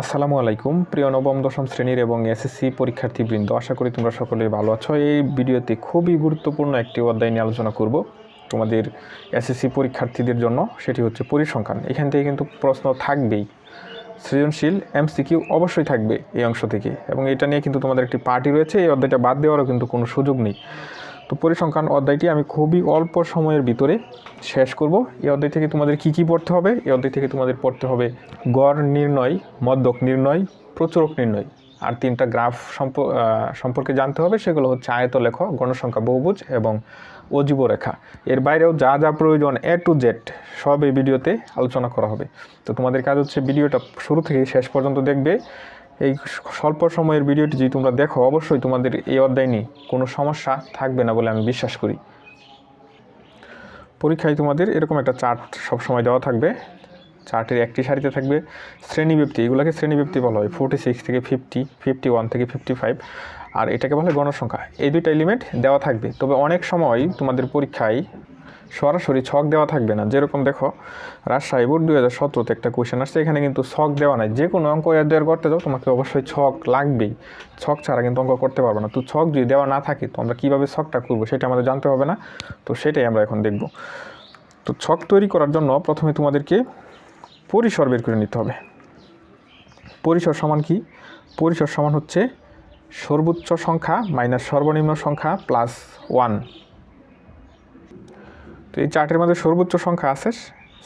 আসসালামু আলাইকুম। প্রিয় নবম, দশম শ্রেণির এবং এসএসসি পরীক্ষার্থীবৃন্দ, আশা করি তোমরা সকলেই ভালো আছো। এই ভিডিওতে খুবই গুরুত্বপূর্ণ একটি অধ্যায় নিয়ে আলোচনা করব তোমাদের এসএসসি পরীক্ষার্থীদের জন্য, সেটি হচ্ছে পরিসংখ্যান। এখান থেকে কিন্তু প্রশ্ন থাকবেই। সৃজনশীল এমসিকিউ অবশ্যই থাকবে এই অংশ থেকে এবং এটা নিয়ে কিন্তু তোমাদের একটি পার্টি রয়েছে। এই অধ্যায়টা বাদ দেওয়ারও কিন্তু কোনো সুযোগ নেই। তো পরিসংখ্যান অধ্যায়টি আমি খুবই অল্প সময়ের ভিতরে শেষ করব। এই অধ্যায় থেকে তোমাদের কি কি পড়তে হবে? এই অধ্যায় থেকে তোমাদের পড়তে হবে গড় নির্ণয় মদ্যক নির্ণয়, প্রচুরক নির্ণয়। আর তিনটা গ্রাফ সম্প সম্পর্কে জানতে হবে, সেগুলো হচ্ছে আয়ত আয়তলেখ, গণসংখ্যা, বহুভুজ এবং অজীব রেখা এর বাইরেও যা যা প্রয়োজন এ টু জেড সব এই ভিডিওতে আলোচনা করা হবে। তো তোমাদের কাজ হচ্ছে ভিডিওটা শুরু থেকে শেষ পর্যন্ত দেখবে। এই স্বল্প সময়ের ভিডিওটি যদি তোমরা দেখো, অবশ্যই তোমাদের এই অধ্যায় নিয়ে কোনো সমস্যা থাকবে না বলে আমি বিশ্বাস করি। পরীক্ষায় তোমাদের এরকম একটা চার্ট সবসময় দেওয়া থাকবে। চার্টের একটি সারিতে থাকবে শ্রেণীব্যক্তি, এগুলোকে শ্রেণীব্যক্তি বলা হয় ফোর্টি সিক্স থেকে ফিফটি ফিফটি ওয়ান থেকে ফিফটি ফাইভ আর এটাকে বলা হয় গণসংখ্যা। এই দুইটা এলিমেন্ট দেওয়া থাকবে। তবে অনেক সময় তোমাদের পরীক্ষায় সরাসরি ছক দেওয়া থাকবে না। যেরকম দেখো, রাজশাহী বোর্ড দুই হাজার সতেরোতে একটা কোয়েশ্চেন আসছে, এখানে কিন্তু ছক দেওয়া নাই। যে কোনো অঙ্ক এর করতে যাও, তোমাকে অবশ্যই ছক লাগবেই। ছক ছাড়া কিন্তু অঙ্ক করতে পারবে না। তো ছক যদি দেওয়া না থাকে, তো আমরা কীভাবে ছকটা করব সেটা আমাদের জানতে হবে না। তো সেটাই আমরা এখন দেখব। তো ছক তৈরি করার জন্য প্রথমে তোমাদেরকে পরিসর বের করে নিতে হবে। পরিসর সমান কি? পরিসর সমান হচ্ছে সর্বোচ্চ সংখ্যা মাইনাস সর্বনিম্ন সংখ্যা প্লাস ওয়ান। তো এই চার্টের মধ্যে সর্বোচ্চ সংখ্যা আছে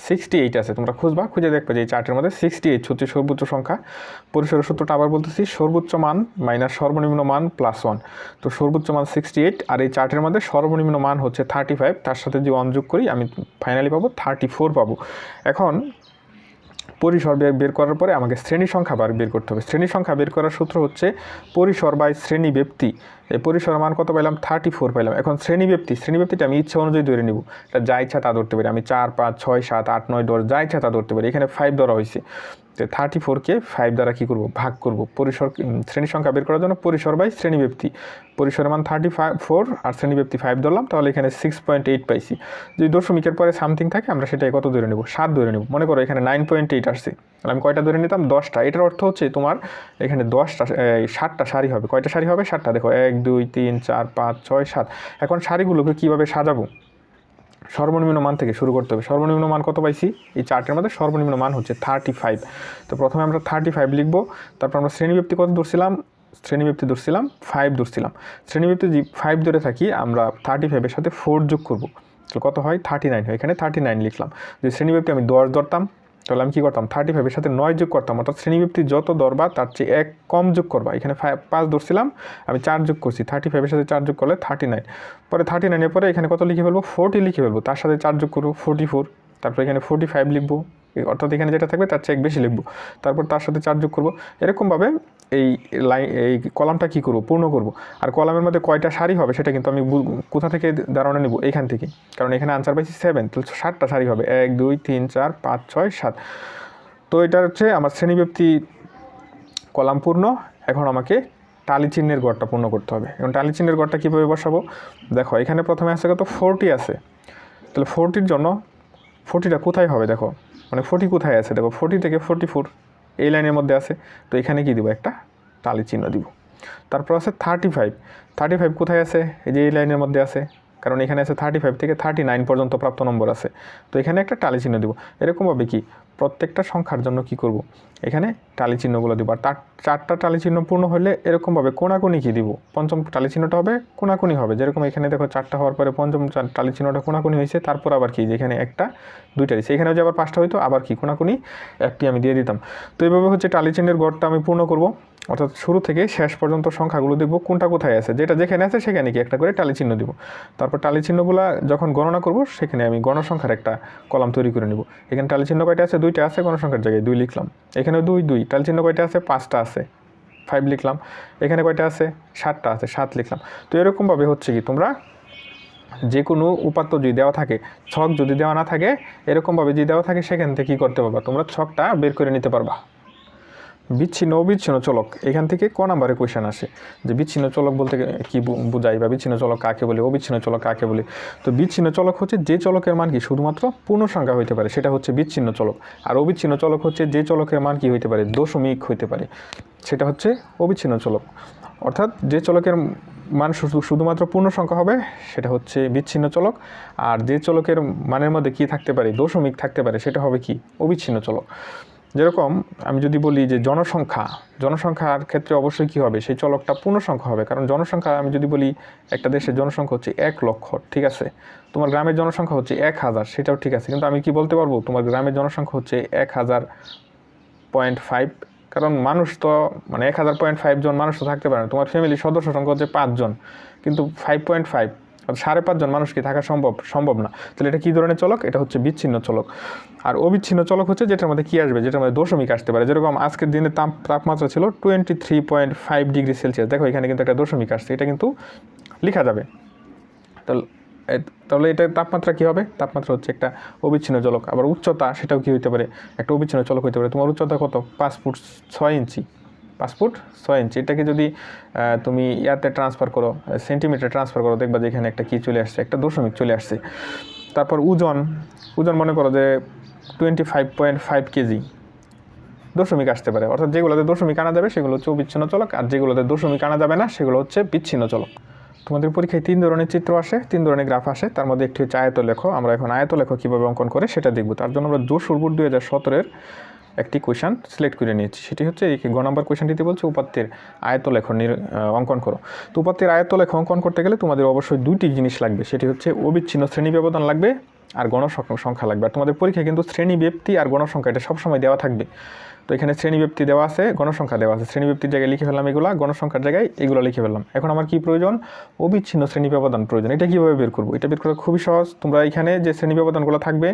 সিক্সটি এইট আছে। তোমরা খুঁজবা, খুঁজে দেখবে যে এই চার্টের মধ্যে সিক্সটি এইট হচ্ছে সর্বোচ্চ সংখ্যা। পরিসরের সূত্রটা আবার বলতেছি, সর্বোচ্চ মান মাইনাস সর্বনিম্ন মান প্লাস ওয়ান তো সর্বোচ্চ মান সিক্সটি এইট আর এই চার্টের মধ্যে সর্বনিম্ন মান হচ্ছে থার্টি ফাইভ তার সাথে যে ওয়ান যোগ করি, আমি ফাইনালি পাবো থার্টি ফোর পাবো। এখন পরিসর বের করার পরে আমাকে শ্রেণি সংখ্যা বার, বের করতে হবে। শ্রেণি সংখ্যা বের করার সূত্র হচ্ছে পরিসর বাই শ্রেণি ব্যক্তি। এই পরিসর মান কত পাইলাম? থার্টি ফোর পাইলাম। এখন শ্রেণি ব্যক্তি শ্রেণি ব্যক্তিটা আমি ইচ্ছা অনুযায়ী ধরে নিব। যা ইচ্ছা তা ধরতে পারি। আমি চার, পাঁচ, ছয়, সাত, আট, নয়, দশ, যা ইচ্ছা তা ধরতে পারি। এখানে ফাইভ ধরা হয়েছে। তো থার্টি ফোরকে ফাইভ দ্বারা কী করব? ভাগ করব। পরিসর শ্রেণি সংখ্যা বের করার জন্য পরিসর বাই শ্রেণি ব্যক্তি পরিসরের মান থার্টি ফোর আর শ্রেণি ব্যক্তি ফাইভ ধরলাম। তাহলে এখানে সিক্স পয়েন্ট এইট পাইছি। যদি দশমিকের পরে সামথিং থাকে, আমরা সেটাই কত ধরে নেব? সাত ধরে নেব। মনে করো এখানে নাইন পয়েন্ট এইট আসছে। তাহলে আমি কয়টা ধরে নিতাম? দশটা। এটার অর্থ হচ্ছে তোমার এখানে দশটা ষাটটা শাড়ি হবে। কয়টা শাড়ি হবে? ষাটটা দেখো, এক দুই, তিন, চার, পাঁচ, ছয়, সাত। এখন শাড়িগুলোকে কীভাবে সাজাবো? সর্বনিম্ন মান থেকে শুরু করতে হবে। সর্বনিম্ন মান কত পাইছি? এই চার্টের মধ্যে সর্বনিম্ন মান হচ্ছে থার্টি ফাইভ তো প্রথমে আমরা থার্টি ফাইভ লিখব, তারপর আমরা শ্রেণীব্যক্তি কত ধরছিলাম? শ্রেণীব্যক্তি ধরছিলাম ফাইভ ধরছিলাম। শ্রেণীব্যক্তি যে ফাইভ ধরে থাকি, আমরা থার্টি ফাইভের সাথে ফোর যোগ করব। কত হয়? থার্টি নাইন হয়। এখানে থার্টি নাইন লিখলাম। যদি শ্রেণীব্যক্তি আমি দশ ধরতাম তাহলে আমি কী করতাম? থার্টি ফাইভের সাথে নয় যোগ করতাম, অর্থাৎ শ্রেণীবৃত্তি যত দরবার তার চেয়ে এক কম যোগ করবা। এখানে পাঁচ ধরছিলাম, আমি চার যোগ করছি। থার্টি ফাইভের সাথে চার যোগ করলে থার্টি নাইন পরে থার্টি নাইনের পরে এখানে কত লিখে ফেলব? ফোরটি লিখে ফেলব। তার সাথে চার যোগ করব ফোরটি ফোর তারপর এখানে ফোরটি ফাইভ লিখব অর্থাৎ এখানে যেটা থাকবে, তার চেয়ে এক বেশি লিখব। তারপর তার সাথে চার যোগ করব। এরকমভাবে এই লাইন এই কলামটা কী করব? পূর্ণ করব। আর কলামের মধ্যে কয়টা সারি হবে সেটা কিন্তু আমি কোথা থেকে ধারণা নেব? এখান থেকে। কারণ এখানে আনসার পাইছি সেভেন তাহলে সাতটা সারি হবে। এক, দুই, তিন, চার, পাঁচ, ছয়, সাত। তো এটা হচ্ছে আমার শ্রেণীব্যক্তি কলাম পূর্ণ। এখন আমাকে টালি চিহ্নের গড়টা পূর্ণ করতে হবে। এখন টালি চিহ্নের গড়টা কীভাবে বসাবো? দেখো, এখানে প্রথমে আছে কত? ফোরটি আছে। তাহলে ফোরটির জন্য ফোরটিটা কোথায় হবে দেখো? মানে ফোরটি কোথায় আছে? দেখো ফোরটি থেকে ফোরটি ফোর এই লাইনের মধ্যে আছে। তো এখানে কি দিব? একটা তালি চিহ্ন দিব। তারপর আছে থার্টি ফাইভ থার্টি ফাইভ কোথায় আছে? এই যে এই লাইনের মধ্যে আছে। কারণ এখানে আছে থার্টি ফাইভ থেকে থার্টি নাইন পর্যন্ত প্রাপ্ত নম্বর আছে। তো এখানে একটা টালি চিহ্ন দিব। এরকমভাবে কি? প্রত্যেকটা সংখ্যার জন্য কি করব? এখানে টালি চিহ্নগুলো দিব। আর তার চারটা টালি চিহ্ন পূর্ণ হলে এরকমভাবে কোনাকুনি কি দিব? পঞ্চম টালি চিহ্নটা হবে কোনাকুনি হবে। যেরকম এখানে দেখো চারটা হওয়ার পরে পঞ্চম টালি চিহ্নটা কোনাকুনি হয়েছে। তারপর আবার কি? যেখানে একটা, দুইটা দিচ্ছে এখানেও যে আবার পাঁচটা হইতো, আবার কি? কোনাকুনি একটি আমি দিয়ে দিতাম। তো এইভাবে হচ্ছে টালি চিহ্নের গড়টা আমি পূর্ণ করব। অর্থাৎ শুরু থেকে শেষ পর্যন্ত সংখ্যাগুলো দেখব কোনটা কোথায় আছে। যেটা যেখানে আছে সেখানে কি একটা করে টালি চিহ্ন দিব। তারপর টালি চিহ্নগুলো যখন গণনা করব, সেখানে আমি গণসংখ্যার একটা কলাম তৈরি করে নিব। এখানে টালি চিহ্ন কয়টা আছে? দুইটা আছে গণসংখ্যার জায়গায় দুই লিখলাম। এখানে দুই দুই। টালি চিহ্ন কয়টা আছে? পাঁচটা আছে। ফাইভ লিখলাম। এখানে কয়টা আছে? সাতটা আছে। সাত লিখলাম। তো এরকমভাবে হচ্ছে কি, তোমরা যে কোনো উপাত্ত যদি দেওয়া থাকে, ছক যদি দেওয়া না থাকে, এরকমভাবে যদি দেওয়া থাকে, সেখান থেকে কী করতে পারবা? তোমরা ছকটা বের করে নিতে পারবা। বিচ্ছিন্ন, অবিচ্ছিন্ন চলক। এখান থেকে ক নাম্বারে কোয়েশন আসে? যে বিচ্ছিন্ন চলক বলতে কি বোঝায় বা বিচ্ছিন্ন চলক কাকে বলে, অবিচ্ছিন্ন চলক কাকে বলে? তো বিচ্ছিন্ন চলক হচ্ছে যে চলকের মান কি? শুধুমাত্র পূর্ণ সংখ্যা হইতে পারে, সেটা হচ্ছে বিচ্ছিন্ন চলক। আর অবিচ্ছিন্ন চলক হচ্ছে যে চলকের মান কি হইতে পারে? দশমিক হইতে পারে। সেটা হচ্ছে অবিচ্ছিন্ন চলক। অর্থাৎ যে চলকের মান শুধু শুধুমাত্র পূর্ণ সংখ্যা হবে, সেটা হচ্ছে বিচ্ছিন্ন চলক। আর যে চলকের মানের মধ্যে কি থাকতে পারে? দশমিক থাকতে পারে, সেটা হবে কি? অবিচ্ছিন্ন চলক। যেরকম আমি যদি বলি যে জনসংখ্যা, জনসংখ্যার ক্ষেত্রে অবশ্যই কী হবে? সেই চলকটা পূর্ণ সংখ্যা হবে। কারণ জনসংখ্যা আমি যদি বলি, একটা দেশের জনসংখ্যা হচ্ছে এক লক্ষ, ঠিক আছে? তোমার গ্রামের জনসংখ্যা হচ্ছে এক হাজার, সেটাও ঠিক আছে। কিন্তু আমি কি বলতে পারব? তোমার গ্রামের জনসংখ্যা হচ্ছে এক হাজার পয়েন্ট ফাইভ। কারণ মানুষ তো মানে এক হাজার পয়েন্ট ফাইভ জন মানুষ তো থাকতে পারে না। তোমার ফ্যামিলির সদস্য সংখ্যা হচ্ছে পাঁচজন। কিন্তু ফাইভ পয়েন্ট ফাইভ সাড়ে পাঁচজন মানুষ কি থাকা সম্ভব সম্ভব না। তাহলে এটা কী ধরনের চলক? এটা হচ্ছে বিচ্ছিন্ন চলক। আর অবিচ্ছিন্ন চলক হচ্ছে যেটার মধ্যে কী আসবে? যেটার মধ্যে দশমিক আসতে পারে। যেরকম আজকের দিনে তাপ, তাপমাত্রা ছিল twenty three point five degree celsius দেখো, এখানে কিন্তু একটা দশমিক আসছে। এটা কিন্তু লেখা যাবে। তাহলে তাহলে এটা তাপমাত্রা কী হবে? তাপমাত্রা হচ্ছে একটা অবিচ্ছিন্ন জলক আবার উচ্চতা, সেটাও কী হতে পারে? একটা অবিচ্ছিন্ন চলক হতে পারে। তোমার উচ্চতা কত? পাঁচ ফুট ছয় ইঞ্চি। ফুট ছয় ইঞ্চি। এটাকে যদি তুমি ইয়াতে ট্রান্সফার করো সেন্টিমিটার ট্রান্সফার করো, দেখবা যে এখানে একটা কী চলে আসছে, একটা দশমিক চলে আসছে। তারপর ওজন ওজন মনে করো যে twenty five point five KG. দশমিক আসতে পারে, অর্থাৎ যেগুলোতে দশমিক আনা যাবে সেগুলো হচ্ছে বিচ্ছিন্ন চলক, আর যেগুলোতে দশমিক আনা যাবে না সেগুলো হচ্ছে বিচ্ছিন্ন চলক। তোমাদের পরীক্ষায় তিন ধরনের চিত্র আসে, তিন ধরনের গ্রাফ আসে, তার মধ্যে একটি হচ্ছে আয়ত লেখো আমরা এখন আয়ত লেখো কীভাবে অঙ্কন করে সেটা দেখব। তার জন্য আমরা জোর বোর্ড দুই হাজার সতেরোর একটি কোয়েশন সিলেক্ট করে নিয়েছি। সেটি হচ্ছে এই গ নম্বর কোয়েশনটিতে বলছে, উপাত্তের আয়ত অঙ্কন করো। তো উপাত্তের আয়ত লেখ অঙ্কন করতে গেলে তোমাদের অবশ্যই দুইটি জিনিস লাগবে। সেটি হচ্ছে অবিচ্ছিন্ন শ্রেণি ব্যবধান লাগবে আর গণসংখ্যা সংখ্যা লাগবে। আর তোমাদের পরীক্ষায় কিন্তু শ্রেণি, ব্যক্তি আর গণসংখ্যা এটা সবসময় দেওয়া থাকবে। তো এখানে শ্রেণি ব্যক্তি দেওয়া আছে, গণসংখ্যা দেওয়া আছে। শ্রেণি ব্যক্তির জায়গায় লিখে ফেললাম এগুলো, গণসংখ্যার জায়গায় এগুলো লিখে ফেললাম। এখন আমার কি প্রয়োজন? অবিচ্ছিন্ন শ্রেণি ব্যবধান প্রয়োজন। এটা কীভাবে বের করব? এটা বের করা খুবই সহজ। তোমরা এখানে যে শ্রেণি ব্যবধানগুলো থাকবে,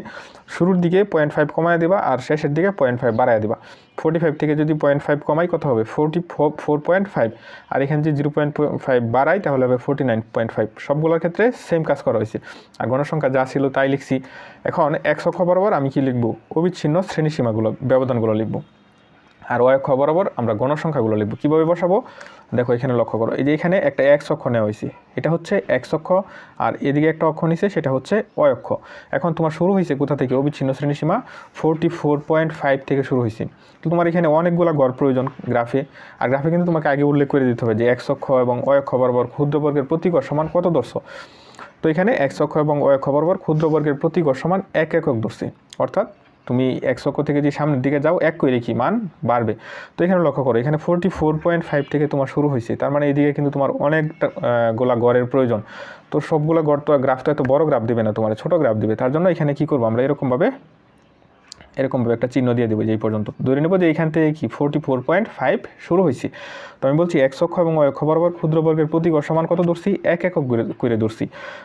শুরুর দিকে পয়েন্ট ফাইভ কমায় দিবা আর শেষের দিকে পয়েন্ট ফাইভ বাড়ায় দিবা। ফোর্টি ফাইভ থেকে যদি পয়েন্ট ফাইভ কমাই, কত হবে? ফোরটি ফোর পয়েন্ট ফাইভ আর এখানে যদি জিরো পয়েন্ট ফাইভ বাড়াই, তাহলে হবে ফোর্টি নাইন পয়েন্ট ফাইভ সবগুলোর ক্ষেত্রে সেম কাজ করা হয়েছে। আর গণসংখ্যা যা ছিল তাই লিখছি। এখন একশো বরাবর আমি কি লিখব? অবিচ্ছিন্ন শ্রেণীসীমাগুলো ব্যবধানগুলো লিখব। আর ওই অক্ষ বরাবর আমরা গণসংখ্যাগুলো লিখব। কীভাবে বসাবো? দেখো, এখানে লক্ষ্য করো। এই যে এখানে একটা এক অক্ষ নেওয়া হয়েছে। এটা হচ্ছে এক অক্ষ, আর এদিকে একটা অক্ষ নিছে, সেটা হচ্ছে অয় অক্ষ। এখন তোমার শুরু হয়েছে কোথা থেকে? অবিচ্ছিন্ন শ্রেণীসীমা ফোরটি ফোর পয়েন্ট ফাইভ থেকে শুরু হয়েছে। তো তোমার এখানে অনেকগুলো গড় প্রয়োজন গ্রাফে। আর গ্রাফে কিন্তু তোমাকে আগে উল্লেখ করে দিতে হবে যে এক অক্ষ এবং অয় অক্ষ বরাবর ক্ষুদ্রবর্গের প্রতি গড় সমান কত দর্শ তো এখানে এক অক্ষ এবং অয় অক্ষ বরাবর ক্ষুদ্রবর্গের প্রতি গড় সমান এক একক ধরছি। অর্থাৎ তুমি এক অক্ষ থেকে যে সামনের দিকে যাও, এক করে কি মান বাড়বে। তো এখানে লক্ষ্য করো, এখানে ফোরটি ফোর পয়েন্ট ফাইভ থেকে তোমার শুরু হয়েছে। তার মানে এইদিকে কিন্তু তোমার অনেকটা গোলা গড়ের প্রয়োজন। তো সবগুলো গড় তো গ্রাফ তো এত বড় গ্রাফ দেবে না তোমার, ছোটো গ্রাফ দেবে। তার জন্য এখানে কি করব আমরা এরকমভাবে এরকমভাবে একটা চিহ্ন দিয়ে দেবো যে এই পর্যন্ত। ধরে নেব যে এখান থেকে কি ফোরটি ফোর পয়েন্ট ফাইভ শুরু হয়েছে। তো আমি বলছি এক অক্ষ এবং অক্ষ বরাবর ক্ষুদ্রবর্গের প্রতি সমান কত ধরছি? এক একক করে ধরছি।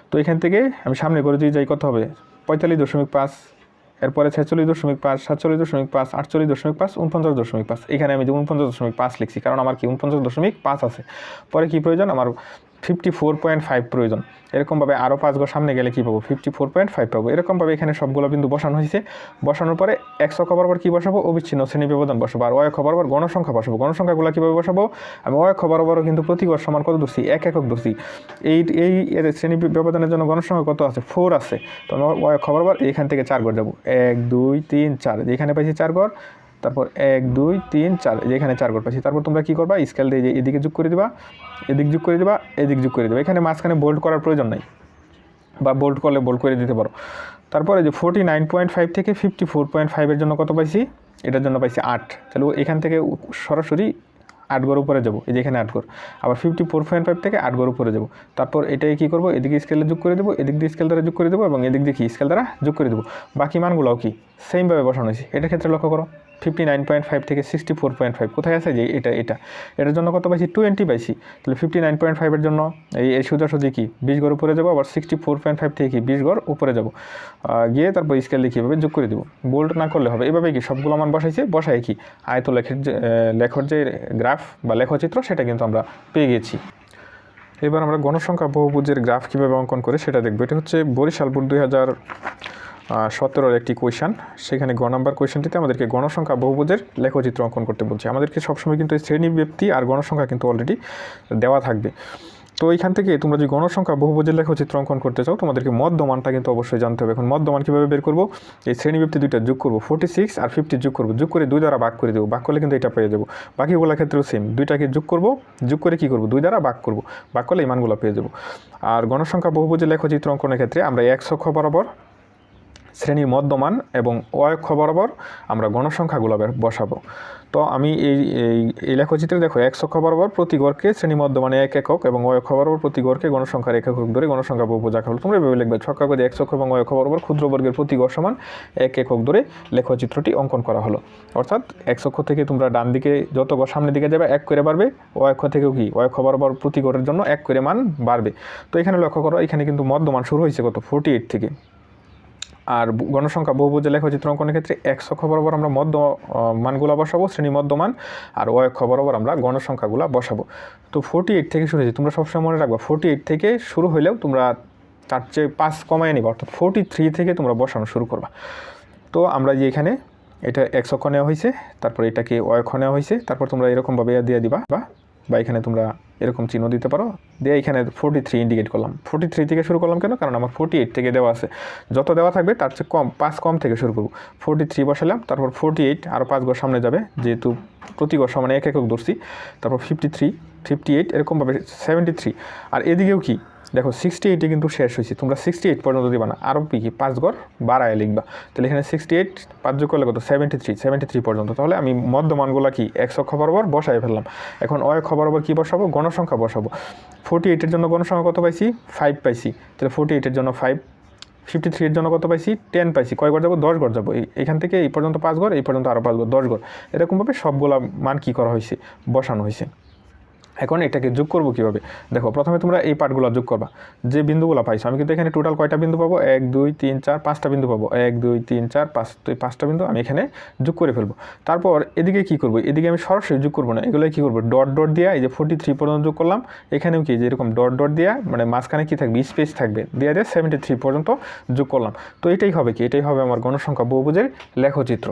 তো এখান থেকে আমি সামনে করে দিয়ে যাই, কত হবে? পঁয়তাল্লিশ দশমিক পাঁচ এরপরে ছেচল্লিশ দশমিক পাঁচ, সাতচল্লিশ দশমিক পাঁচ, আটচল্লিশ দশমিক পাঁচ উনপঞ্চাশ দশমিক পাঁচ। এখানে আমি যে উনপঞ্চাশ দশমিক পাঁচ লিখছি, কারণ আমার কি উনপঞ্চাশ দশমিক পাঁচ আছে। পরে কি প্রয়োজন? আমার ফিফটি ফোর পয়েন্ট ফাইভ প্রয়োজন। এরকমভাবে আরও পাঁচ ঘর সামনে গেলে কী পাবো? ফিফটি ফোর পয়েন্ট ফাইভ পাবো। এরকমভাবে এখানে সবগুলো বিন্দু বসানো হয়েছে। বসানোর পরে একশো বরাবর কী বসাবো? অবিচ্ছিন্ন শ্রেণি ব্যবধান বসাবো। আর অয় বরাবর গণসংখ্যা বসাবো। গণসংখ্যাগুলো কীভাবে বসাবো? আমি অয় বরাবরও কিন্তু প্রতি সমান কত ধরছি? এক একক ধরছি। এই এই শ্রেণি ব্যবধানের জন্য গণসংখ্যা কত আছে? ফোর আছে। তো আমি অয় বরাবর এখান থেকে চার ঘর যাব। এক, দুই, তিন, চার। এখানে পাইছি চার ঘর তারপর এক, দুই, তিন, চার যেখানে চার ঘর পাচ্ছি। তারপর তোমরা কী করবা? স্কেল দিয়ে এদিকে যোগ করে দিবা, এদিক যোগ করে দিবা, এদিক যোগ করে দেবা। এখানে মাঝখানে বোল্ড করার প্রয়োজন নাই বা বোল্ড করলে বোল্ড করে দিতে পারো। তারপরে যে ফোর্টি নাইন পয়েন্ট ফাইভ থেকে ফিফটি ফোর পয়েন্ট ফাইভের জন্য কত পাইছি? এটার জন্য পাইছি আট। তাহলে এখান থেকে সরাসরি আট গড় উপরে যাব। এই যে এখানে আট গড় আবার ফিফটি ফোর পয়েন্ট ফাইভ থেকে আট গড় উপরে যাব। তারপর এটাই কী করব? এদিকে স্কেলে যোগ করে দেবো, এদিক দিয়ে স্কেল দ্বারা যোগ করে দেবো এবং এদিক দিয়ে কি? স্কেল দ্বারা যোগ করে দেবো। বাকি মানগুলোও কি? সেমভাবে বসানো হয়েছে। এটার ক্ষেত্রে লক্ষ্য করো। ফিফটি নাইন পয়েন্ট ফাইভ থেকে সিক্সটি ফোর পয়েন্ট ফাইভ। কোথায় আছে যে এটা এটা? এটার জন্য কত পাইছি? টোয়েন্টি পাইছি। তাহলে ফিফটি নাইন পয়েন্ট ফাইভের জন্য এই এই সোজাসুজি কি? বিশ গড় উপরে যাব, আবার সিক্সটি ফোর পয়েন্ট ফাইভ থেকে কি? বিশ গড় উপরে যাব। গিয়ে তারপর স্কেল লিখে, এভাবে যোগ করে দেবো। বোল্ড না করলে হবে। এভাবে কি? সবগুলো মান বসাইছে, বসায় কি? আয়ত লেখের যে লেখর যে গ্রাফ বা লেখচিত্র, সেটা কিন্তু আমরা পেয়ে গেছি। এবার আমরা গণসংখ্যা বহুভুজের গ্রাফ কীভাবে অঙ্কন করে, সেটা দেখব। এটা হচ্ছে বরিশাল বোর্ড দুই হাজার সতেরোর একটি কোয়েশন সেখানে গ নাম্বার কোয়েশনটিতে আমাদেরকে গণসংখ্যা বহুভুজের লেখচিত্র অঙ্কন করতে বলছে। আমাদেরকে সবসময় কিন্তু শ্রেণি ব্যক্তি আর গণসংখ্যা কিন্তু অলরেডি দেওয়া থাকবে। তো এইখান থেকে তোমরা যদি গণসংখ্যা বহুভুজের লেখচিত্র অঙ্কন করতে চাও, তোমাদেরকে মধ্যমানটা কিন্তু অবশ্যই জানতে হবে। এখন মধ্যমান কীভাবে বের করব? এই শ্রেণীব্যক্তি দুইটা যোগ করব ফোর্টি সিক্স আর ফিফটি যোগ করব। যোগ করে দুই দ্বারা ভাগ করে দেবো। ভাগ করলে কিন্তু এটা পেয়ে যাব। বাকিগুলোর ক্ষেত্রেও সেম দুইটাকে যোগ করব, যোগ করে কী করব? দুই দ্বারা ভাগ করব। ভাগ করলে এই মানগুলো পেয়ে যাব। আর গণসংখ্যা বহুভুজের লেখচিত্র অঙ্কনের ক্ষেত্রে আমরা অক্ষ বরাবর শ্রেণির মধ্যমান এবং অয়ক্ষ বরাবর আমরা গণসংখ্যাগুলো বসাবো। তো আমি এই এই লেখচিত্রে দেখো, এক অক্ষ বরাবর প্রতি গড়কে শ্রেণি মধ্যমানে এক একক এবং অয়ক্ষ বরাবর প্রতি গড়কে গণসংখ্যার এক একক ধরে গণসংখ্যা বোঝা হলো তোমরা এভাবে লিখবে, ছক্কা করে এক অক্ষ এবং অয়ক্ষ বরাবর ক্ষুদ্র বর্গের প্রতি গড় সমান এক একক ধরে লেখচিত্রটি অঙ্কন করা হলো। অর্থাৎ এক অক্ষ থেকে তোমরা ডান দিকে যত গড় সামনের দিকে যাবে, এক করে বাড়বে। অয়ক্ষ থেকেও কি? অয়ক্ষ বরাবর প্রতি গড়ের জন্য এক করে মান বাড়বে। তো এখানে লক্ষ্য করো, এখানে কিন্তু মধ্যমান শুরু হয়েছে কত? ফোর্টি এইট থেকে। আর গণসংখ্যা বহুভুজের লেখচিত্র অঙ্কনের ক্ষেত্রে একশো বরাবর আমরা মধ্য মানগুলো বসাবো, শ্রেণি মধ্যমান, আর অয়ক্ষ বরাবর আমরা গণসংখ্যাগুলো বসাবো। তো ফোর্টি এইট থেকে শুরু হয়েছে, তোমরা সবসময় মনে রাখবা ফোর্টি এইট থেকে শুরু হলেও তোমরা তার চেয়ে পাঁচ কমায় নিবা, অর্থাৎ ফোর্টি থ্রি থেকে তোমরা বসানো শুরু করবা। তো আমরা যে এখানে, এটা একশো নেওয়া হয়েছে, তারপর এটাকে অয়ক্ষ নেওয়া হয়েছে, তারপর তোমরা এরকমভাবে দিয়ে দিবা, বা এখানে তোমরা এরকম চিহ্ন দিতে পারো। দিয়ে এখানে ফোর্টি থ্রি ইন্ডিকেট করলাম। ফোর্টি থ্রি থেকে শুরু করলাম কেন? কারণ আমার ফোর্টি এইট থেকে দেওয়া আছে। যত দেওয়া থাকবে তার চেয়ে কম, পাঁচ কম থেকে শুরু করব। ফোর্টি থ্রি বসালাম, তারপর ফোর্টি এইট আরও পাঁচ গড় সামনে যাবে। যেহেতু প্রতি গড় সমানে এক একক ধরছি, তারপর ফিফটি থ্রি ফিফটি এইট এরকমভাবে সেভেন্টি থ্রি আর এদিকেও কি? দেখো সিক্সটি এইটে কিন্তু শেষ হয়েছে। তোমরা সিক্সটি এইট পর্যন্ত দিবা না। আরও কি পাঁচ গড় বাড়ায় লিখবা। তাহলে এখানে সিক্সটি এইট পাঁচ যোগ করলে কত? সেভেন্টি থ্রি সেভেন্টি থ্রি পর্যন্ত। তাহলে আমি মধ্যমানগুলো কি? একশো অক্ষ বরাবর বসাই ফেললাম। এখন অয়ক্ষ বরাবর কী বসাবো? গণসংখ্যা বসাবো। ফোর্টি এইটের জন্য গণসংখ্যা কত পাইছি? ফাইভ পাইছি। তাহলে ফোর্টি এইটের জন্য ফাইভ ফিফটি থ্রির জন্য কত পাইছি? টেন পাইছি। কয় ঘর যাব? দশ ঘর যাব। এই- এখান থেকে এই পর্যন্ত পাঁচ ঘর, এই পর্যন্ত আরও পাঁচ ঘর, দশ ঘর। এরকমভাবে সবগুলা মান কী করা হয়েছে? বসানো হয়েছে। এখন এটাকে যোগ করব কীভাবে? দেখো, প্রথমে তোমরা এই পার্টগুলো যোগ করবা। যে বিন্দুগুলো পাইছো, আমি কিন্তু এখানে টোটাল কয়টা বিন্দু পাবো? এক, দুই, তিন, চার, পাঁচটা বিন্দু পাবো। এক, দুই, তিন, চার, পাঁচ, তো এই পাঁচটা বিন্দু আমি এখানে যোগ করে ফেলব। তারপর এদিকে কী করব? এদিকে আমি সরাসরি যোগ করব না। এগুলো কী করব? ডট ডট দিয়া এই যে ফোর্টি থ্রি পর্যন্ত যোগ করলাম। এখানেও কি যেরকম ডট ডট দিয়া মানে মাঝখানে কী থাকবে? স্পেস থাকবে। দিয়ে দিয়ে সেভেন্টি থ্রি পর্যন্ত যোগ করলাম। তো এটাই হবে কি? এটাই হবে আমার গণসংখ্যা বহুভুজের লেখচিত্র।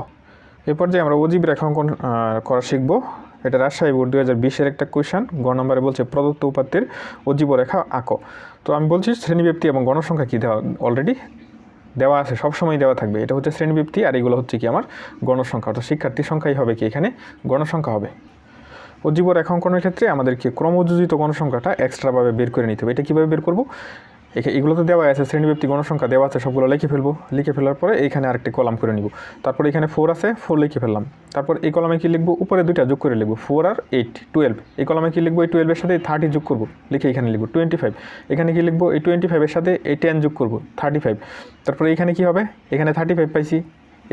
এরপর যে আমরা অজীব রেখাঙ্কন করা শিখব এটা রাজশাহী বোর্ড দুই হাজার বিশের একটা কোয়েশন গ নম্বরে বলছে প্রদত্ত উপাত্তের অজীব রেখা আঁকো। তো আমি বলছি শ্রেণীব্যক্তি এবং গণসংখ্যা কী দেওয়া অলরেডি দেওয়া আছে সবসময় দেওয়া থাকবে। এটা হচ্ছে শ্রেণীব্যক্তি আর এগুলো হচ্ছে কি আমার গণসংখ্যা। অর্থাৎ শিক্ষার্থী সংখ্যাই হবে কি এখানে? গণসংখ্যা হবে। অজীব রেখাঙ্কনের ক্ষেত্রে আমাদেরকে ক্রমযোজিত গণসংখ্যাটা এক্সট্রাভাবে বের করে নিতে হবে। এটা কীভাবে বের করব? এগুলো তো দেওয়া আছে শ্রেণীব্যক্তি গণসংখ্যা দেওয়া আছে, সবগুলো লিখে ফেলব। লিখে ফেলার পরে এখানে আরেকটি কলাম করে নিব। তারপর এখানে ফোর আছে ফোর লিখে ফেললাম। তারপর এই কলামে কি লিখব? উপরে দুইটা যোগ করে লিখব। ফোর আর এইট টুয়েলভ এই কলামে কি লিখব? এই টুয়েলভের সাথে থার্টি যোগ করব। লিখে এখানে লিখব টোয়েন্টি ফাইভ এখানে কি লিখব? এই টোয়েন্টি ফাইভের সাথে এই টেন যোগ করব থার্টি ফাইভ তারপরে এখানে কি হবে? এখানে থার্টি ফাইভ পাইছি।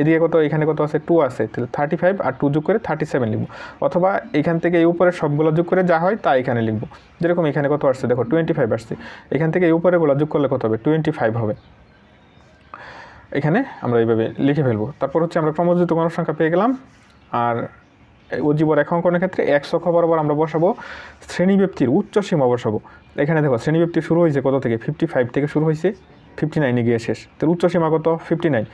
এদিকে কত, এখানে কত আছে? টু আছে। তাহলে থার্টি ফাইভ আর টু যোগ করে থার্টি সেভেন লিখব। অথবা এখান থেকে এই উপরে সবগুলো যোগ করে যা হয় তা এখানে লিখব। যেরকম এখানে কত আসছে? দেখো টোয়েন্টি ফাইভ আসছে। এখান থেকে এই উপরেগুলো যোগ করলে কত হবে? টোয়েন্টি ফাইভ হবে। এখানে আমরা এইভাবে লিখে ফেলব। তারপর হচ্ছে আমরা ক্রমযুক্ত গণসংখ্যা পেয়ে গেলাম। আর অজীব রেখাঙ্কনের ক্ষেত্রে একশো বরাবর আমরা বসাবো, শ্রেণীব্যক্তির উচ্চ সীমা বসাবো। এখানে দেখো, শ্রেণীব্যক্তি শুরু হয়েছে কত থেকে? ফিফটি ফাইভ থেকে শুরু হয়েছে। ফিফটি নাইনে গিয়ে শেষ। তার উচ্চ সীমা কত? ফিফটি নাইন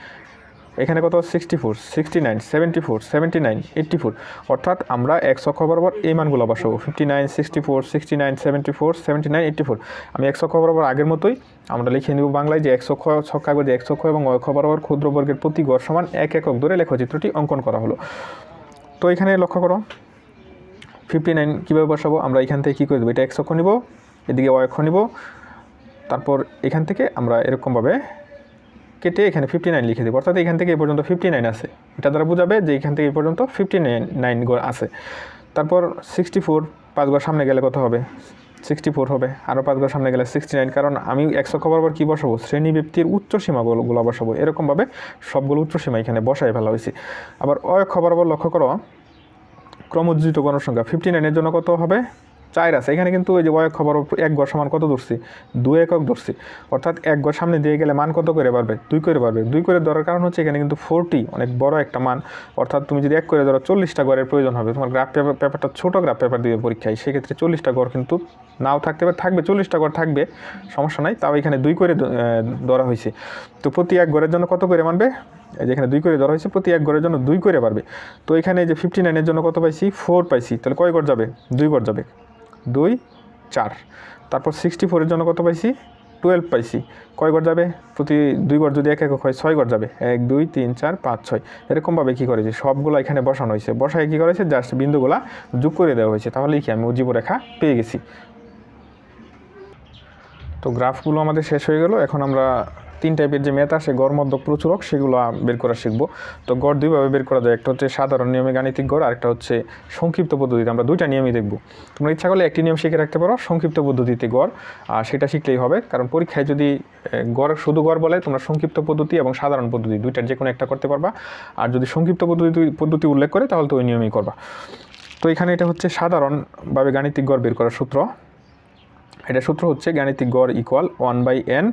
এখানে কত? Sixty four sixty nine seventy four seventy nine eighty four অর্থাৎ আমরা এক একশো বরাবর এই মানগুলো বসাবো। Fifty nine sixty four sixty nine seventy four seventy nine eighty four আমি একশো বরাবর আগের মতোই আমরা লিখে নিব বাংলায় যে একশো ছক্কা যে একশো এবং অক্ষ বরাবর ক্ষুদ্র বর্গের প্রতি গড় সমান এক একক ধরে লেখচিত্রটি অঙ্কন করা হলো। তো এখানে লক্ষ্য করো ফিফটি নাইন কীভাবে বসাবো? আমরা এখান থেকে কী করে দেবো? এটা একশো নিব, এদিকে অক্ষ নিব, তারপর এখান থেকে আমরা এরকমভাবে কেটে এখানে ফিফটি নাইন লিখে দেবো। অর্থাৎ এখান থেকে এই পর্যন্ত ফিফটি নাইন আছে। এটা দ্বারা বোঝাবে যে এখান থেকে এই পর্যন্ত ফিফটি নাইন নাইন গড় আছে। তারপর সিক্সটি ফোর পাঁচ গড় সামনে গেলে কত হবে? সিক্সটি ফোর হবে। আরও পাঁচ গড় সামনে গেলে সিক্সটি নাইন কারণ আমি একশো খবর বরাবর কী বসাবো? শ্রেণি ব্যক্তির উচ্চ সীমাগুলো গুলো বসাবো। এরকমভাবে সবগুলো উচ্চ সীমা এখানে বসাই ফেলা হয়েছে। আবার অয়ক্ষ বরাবর লক্ষ্য করো ক্রমোজ্জিত গণসংখ্যা। ফিফটি নাইনের জন্য কত হবে? চার আছে। এখানে কিন্তু ওই যে ওয়াই খবর, এক গড় সমান কত ধরছি? দুই একক ধরছি। অর্থাৎ এক গড় সামনে দিয়ে গেলে মান কত করে বাড়বে? দুই করে বাড়বে। দুই করে ধরার কারণ হচ্ছে এখানে কিন্তু ফোরটি অনেক বড় একটা মান। অর্থাৎ তুমি যদি এক করে ধরো, চল্লিশটা গড়ের প্রয়োজন হবে। তোমার গ্রাফ পেপার পেপারটা ছোটো গ্রাফ পেপার দিবে পরীক্ষায়। সেক্ষেত্রে চল্লিশটা গড় কিন্তু নাও থাকতে পারে। থাকবে, চল্লিশটা গড় থাকবে, সমস্যা নাই। তাও এখানে দুই করে ধরা হয়েছে। তো প্রতি এক গড়ের জন্য কত করে মানবে? এই যে এখানে দুই করে ধরা হয়েছে, প্রতি এক গড়ের জন্য দুই করে পারবে তো এখানে যে ফিফটি নাইনের জন্য কত পাইছি? ফোর পাইছি। তাহলে কয় গড় যাবে? দুই গড় যাবে। দুই, চার। তারপর সিক্সটি ফোরের জন্য কত পাইছি? টুয়েলভ পাইছি। কয় গড় যাবে? প্রতি দুই গড় যদি এক একক হয়, ছয় গড় যাবে। এক, দুই, তিন, চার, পাঁচ, ছয়। এরকমভাবে কী করেছে? সবগুলো এখানে বসানো হয়েছে। বসায় কী করেছে? জাস্ট বিন্দুগুলা যোগ করে দেওয়া হয়েছে। তাহলেই কি আমি উজ্জীব রেখা পেয়ে গেছি। তো গ্রাফগুলো আমাদের শেষ হয়ে গেল। এখন আমরা তিন টাইপের যে ম্যাথ আসে গড় মধ্য প্রচুরক, সেগুলো বের করা শিখব। তো গড় দুইভাবে বের করা যায়। একটা হচ্ছে সাধারণ নিয়মে গাণিতিক গড় আর একটা হচ্ছে সংক্ষিপ্ত পদ্ধতিতে। আমরা দুইটা নিয়মই দেখব। তোমরা ইচ্ছা করলে একটি নিয়ম শিখে রাখতে পারো, সংক্ষিপ্ত পদ্ধতিতে গড়। আর সেটা শিখলেই হবে। কারণ পরীক্ষায় যদি গড় শুধু গড় বলে, তোমরা সংক্ষিপ্ত পদ্ধতি এবং সাধারণ পদ্ধতি দুইটার যে কোনো একটা করতে পারবা। আর যদি সংক্ষিপ্ত পদ্ধতি পদ্ধতি উল্লেখ করে, তাহলে তো ওই নিয়মেই করবা। তো এখানে এটা হচ্ছে সাধারণভাবে গাণিতিক গড় বের করার সূত্র। এটা সূত্র হচ্ছে গাণিতিক গড় ইকুয়াল ওয়ান বাই এন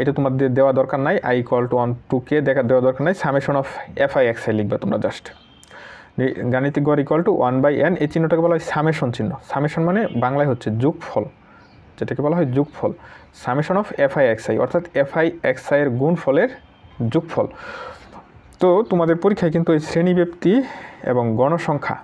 এটা তোমাদের দেওয়া দরকার নাই I equal to one to K দেখা দেওয়া দরকার নাই summation of F I X I লিখবে তোমরা জাস্ট গাণিতিক গড় equal to one by N এই চিহ্নটাকে বলা হয় সামেশন চিহ্ন। সামেশন মানে বাংলায় হচ্ছে যোগফল, যেটাকে বলা হয় যোগফল। Summation of F I X I অর্থাৎ এফ আই এক্স আই এর গুণফলের যোগফল। তো তোমাদের পরীক্ষায় কিন্তু এই শ্রেণীব্যক্তি এবং গণসংখ্যা,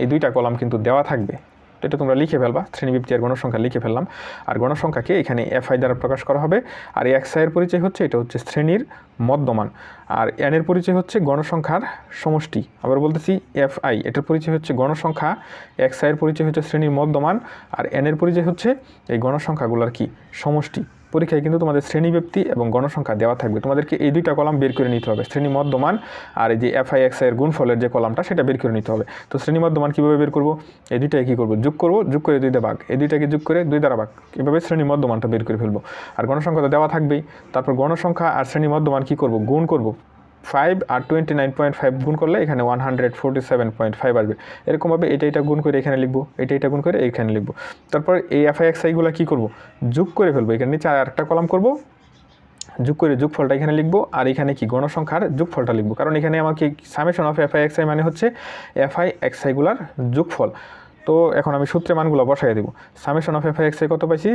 এই দুইটা কলাম কিন্তু দেওয়া থাকবে। তো এটা তোমরা লিখে ফেলবা শ্রেণীবৃত্তি আর গণসংখ্যা লিখে ফেললাম। আর গণসংখ্যাকে এখানে এফআই দ্বারা প্রকাশ করা হবে। আর এক্সের পরিচয় হচ্ছে, এটা হচ্ছে শ্রেণির মদ্যমান আর এন এর পরিচয় হচ্ছে গণসংখ্যার সমষ্টি। আবার বলতেছি এফ আই এটার পরিচয় হচ্ছে গণসংখ্যা এক্সের পরিচয় হচ্ছে শ্রেণির মদ্যমান আর এন এর পরিচয় হচ্ছে এই গণসংখ্যাগুলোর কি? সমষ্টি। পরীক্ষায় কিন্তু তোমাদের শ্রেণীব্যক্তি এবং গণসংখ্যা দেওয়া থাকবে। তোমাদেরকে এই দুইটা কলাম বের করে নিতে হবে, শ্রেণি মধ্যমান আর এই যে এফ আই এক্সের গুণফলের যে কলামটা, সেটা বের করে নিতে হবে। তো শ্রেণি মধ্যমান কীভাবে বের করব? এই দুইটাকে কী করব? যোগ করব, যোগ করে দুইটা ভাগ। এই দুইটাকে যোগ করে দুই দ্বারা ভাগ। এভাবে শ্রেণি মধ্যমানটা বের করে ফেলব। আর গণসংখ্যা তো দেওয়া থাকবেই। তারপর গণসংখ্যা আর শ্রেণি মধ্যমান কী করব? গুণ করব। ফাইভ আর টোয়েন্টি নাইন পয়েন্ট ফাইভ গুণ করলে এখানে one hundred forty seven point five আসবে। এরকমভাবে এটা এটা গুণ করে এখানে লিখব, এটা এটা গুণ করে এখানে লিখব। তারপর এই এফ আই এক্স আইগুলো কী করব? যোগ করে ফেলব। এখানে নিচে আর একটা কলাম করব। যোগ করে যোগফলটা এখানে লিখব। আর এখানে কি? গণসংখ্যার যোগফলটা লিখব। কারণ এখানে আমাকে summation of F I X মানে হচ্ছে এফ আই এক্স আইগুলার যোগফল। তো এখন আমি সূত্রে মানগুলো বসাই দেবো। Summation of F I X I কত পাইছি?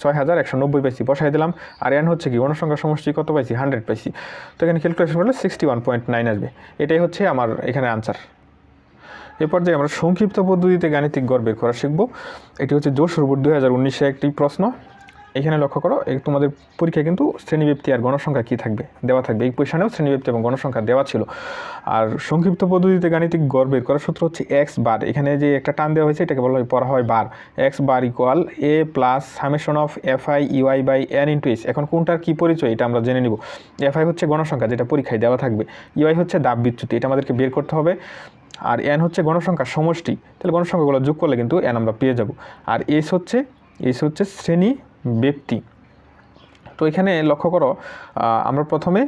ছয় হাজার একশো নব্বই পাইছি, বসাই দিলাম। আর এন হচ্ছে কি, গণসংখ্যা সমষ্টি কত পাইছি? হান্ড্রেড পাইছি। তো এখানে ক্যালকুলেশন করলে সিক্সটি ওয়ান পয়েন্ট নাইন আসবে। এটাই হচ্ছে আমার এখানে আনসার এরপর যে আমরা সংক্ষিপ্ত পদ্ধতিতে গাণিতিক গড় বের করা শিখব। এটি হচ্ছে জোর বোর্ড দু হাজার একটি প্রশ্ন। এখানে লক্ষ্য করো তোমাদের পরীক্ষায় কিন্তু শ্রেণীব্যক্তি আর গণসংখ্যা কী থাকবে? দেওয়া থাকবে। এই পয়সানেও শ্রেণীব্যক্তি এবং গণসংখ্যা দেওয়া ছিল। আর সংক্ষিপ্ত পদ্ধতিতে গাণিতিক গড় বের করার সূত্র হচ্ছে এক্স বার এখানে যে একটা টান দেওয়া হয়েছে, এটাকে বলা হয় পড়া হয় bar X bar equal A plus summation of F I UI by N into S এখন কোনটার কী পরিচয়, এটা আমরা জেনে নিব। এফ আই হচ্ছে গণসংখ্যা, যেটা পরীক্ষায় দেওয়া থাকবে। ইউআই হচ্ছে দাব বিচ্যুতি, এটা আমাদেরকে বের করতে হবে। আর এন হচ্ছে গণসংখ্যার সমষ্টি। তাহলে গণসংখ্যাগুলো যোগ করলে কিন্তু এন আমরা পেয়ে যাব। আর এস হচ্ছে এস হচ্ছে শ্রেণি ব্যক্তি। তো এখানে লক্ষ্য করো আমরা প্রথমে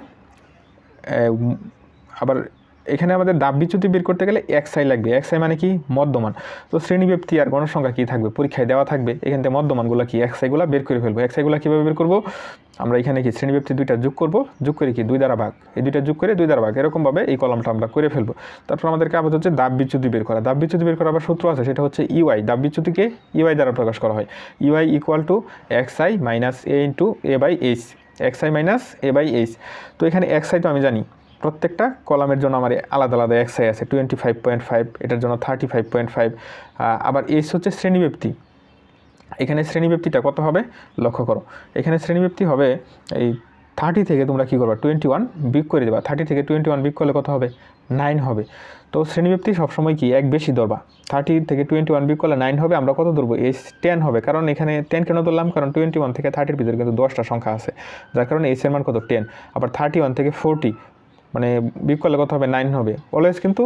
আবার এখানে আমাদের দাব বিচ্যুতি বের করতে গেলে এক্স আই লাগবে। এক্স আই মানে কি? মধ্যমান। তো শ্রেণীব্যক্তি আর গণসংখ্যা কী থাকবে? পরীক্ষায় দেওয়া থাকবে। এখান থেকে মধ্যমানগুলো কি? এক্স আইগুলো বের করে ফেলব। এক্স আইগুলো কীভাবে বের করব? আমরা এখানে কি শ্রেণীব্যক্তি দুইটা যোগ করব? যোগ করে কি? দুই দ্বারা ভাগ। এই দুইটা যোগ করে দুই দ্বারা ভাগ। এরকমভাবে এই কলমটা আমরা করে ফেলব। তারপর আমাদেরকে আবার হচ্ছে দাব বিচ্যুতি বের করা। দাব বিচ্যুতি বের করার আবার সূত্র আছে। সেটা হচ্ছে ইউআই। দাব বিচ্যুতিকে ইউআই দ্বারা প্রকাশ করা হয়। UI equal to X I minus A into A by H X I minus A by H তো এখানে এক্স আই তো আমি জানি। প্রত্যেকটা কলামের জন্য আমার আলাদা আলাদা এক্স আই আছে টোয়েন্টি ফাইভ পয়েন্ট ফাইভ এটার জন্য থার্টি ফাইভ পয়েন্ট ফাইভ আবার এস হচ্ছে শ্রেণীব্যক্তি। এখানে শ্রেণীব্যক্তিটা কত হবে? লক্ষ্য করো। এখানে শ্রেণীব্যক্তি হবে এই থার্টি থেকে তোমরা কী করবা? টোয়েন্টি ওয়ান বিক করে দেবা। থার্টি থেকে টোয়েন্টি ওয়ান বিক করলে কত হবে? নাইন হবে। তো শ্রেণীব্যক্তি সবসময় কি? এক বেশি ধরবা। থার্টি থেকে টোয়েন্টি ওয়ান বিক করলে নাইন হবে, আমরা কত ধরবো? এস টেন হবে। কারণ এখানে টেন কেন ধরলাম? কারণ টোয়েন্টি ওয়ান থেকে থার্টির ভিতরে কিন্তু দশটা সংখ্যা আছে। যার কারণে এই মান কত? টেন আবার থার্টি ওয়ান থেকে ফোরটি মানে বিয়োগ করলে কত হবে? নাইন হবে। অলওয়েজ কিন্তু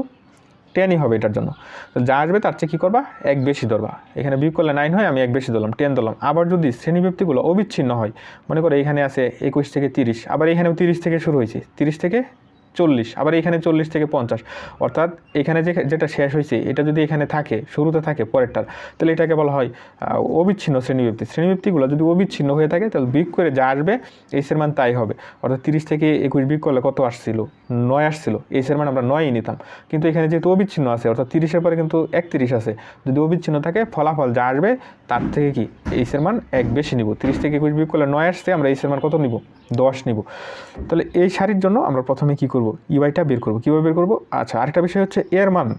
টেনই হবে এটার জন্য। তো যা আসবে তার চেয়ে কী করবা? এক বেশি ধরবা। এখানে বিয়োগ করলে নাইন হয়, আমি এক বেশি ধরলাম টেন ধরলাম। আবার যদি শ্রেণীব্যক্তিগুলো অবিচ্ছিন্ন হয়, মনে করো এখানে আছে একুশ থেকে তিরিশ, আবার এখানেও তিরিশ থেকে শুরু হয়েছে। তিরিশ থেকে চল্লিশ, আবার এখানে চল্লিশ থেকে পঞ্চাশ। অর্থাৎ এখানে যে যেটা শেষ হয়েছে, এটা যদি এখানে থাকে, শুরুতে থাকে, পরেরটার, তাহলে এটাকে বলা হয় অবিচ্ছিন্ন শ্রেণীব্যক্তি। শ্রেণীবৃত্তিগুলো যদি অবিচ্ছিন্ন হয়ে থাকে, তাহলে বিগ করে যা আসবে এইসের মান তাই হবে। অর্থাৎ তিরিশ থেকে একুশ বিগ করলে কত আসছিল? নয় আসছিল। এইসের মান আমরা নয়ই নিতাম। কিন্তু এখানে যেহেতু অবিচ্ছিন্ন আছে, অর্থাৎ তিরিশের পরে কিন্তু একত্রিশ আছে। যদি অবিচ্ছিন্ন থাকে, ফলাফল যা আসবে, তার থেকে কি? এই সের মান এক বেশি নিব। তিরিশ থেকে একুশ বিয়োগ করলে নয় আসছে, আমরা এইসের মান কত নিব? দশ নিব। তাহলে এই শাড়ির জন্য আমরা প্রথমে কি করব? ইউআইটা বের করব। কীভাবে বের করব? আচ্ছা আরেকটা বিষয় হচ্ছে এর মান